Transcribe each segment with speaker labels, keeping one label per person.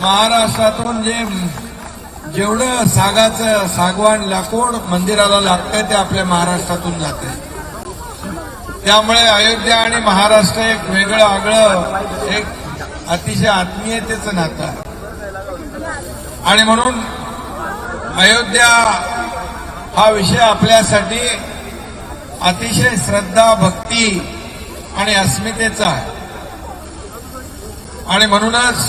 Speaker 1: महाराष्ट्रातून जे जेवढं सागाचं सागवान लाकूड मंदिराला लागतं ते आपल्या महाराष्ट्रातून जाते त्यामुळे अयोध्या आणि महाराष्ट्र एक वेगळं आगळं एक अतिशय आत्मीयतेचं नातं आहे. आणि म्हणून अयोध्या हा विषय आपल्यासाठी अतिशय श्रद्धा भक्ती आणि अस्मितेचा आहे. आणि म्हणूनच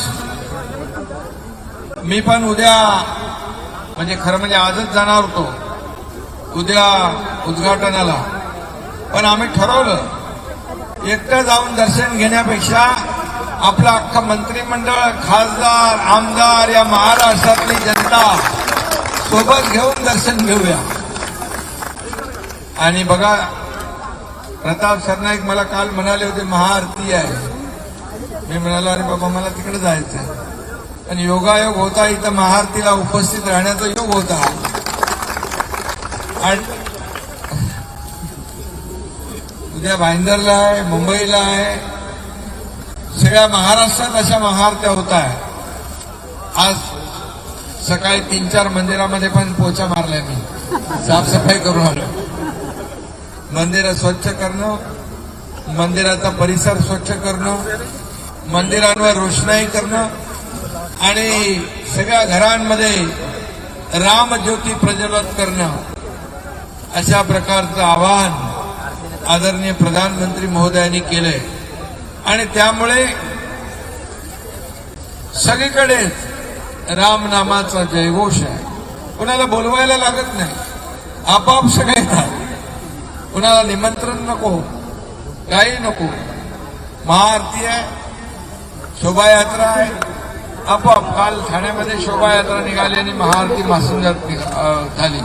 Speaker 1: मी पण उद्या म्हणजे खरं म्हणजे आजच जाणार होतो उद्या उद्घाटनाला. पण आम्ही ठरवलं एकटं जाऊन दर्शन घेण्यापेक्षा आपलं अख्खं मंत्रिमंडळ खासदार आमदार या महाराष्ट्रातली जनता सोबत घेऊन दर्शन घेऊया. आणि बघा प्रताप सरनाईक मला काल म्हणाले होते महाआरती आहे. मी म्हणालो अरे बाबा मला तिकडे आहे आणि योगायोग होता इथं महाआरतीला उपस्थित राहण्याचा योग होता. आणि उद्या भाईंदरला आहे मुंबईला आहे सगळ्या महाराष्ट्रात अशा महाआरत्या होत आहे आज सकाळी तीन चार मंदिरामध्ये पण पोचा मारल्या मी. साफसफाई करून आलो. मंदिरं स्वच्छ करणं मंदिराचा परिसर स्वच्छ करणं मंदिरांवर रोषणाई करणं आणि सगळ्या घरांमध्ये रामज्योती प्रज्वलित करणं अशा प्रकारचं आवाहन आदरणीय प्रधानमंत्री महोदयांनी केलंय. आणि त्यामुळे सगळीकडेच रामनामाचा जयघोष आहे. कुणाला बोलवायला लागत नाही. आपाप सगळे येतात. कुणाला निमंत्रण नको काही नको. महाआरती आहे शोभायात्रा आहे आपोआप काल ठाण्यामध्ये शोभायात्रा निघाली आणि महाआरती मासून झाली.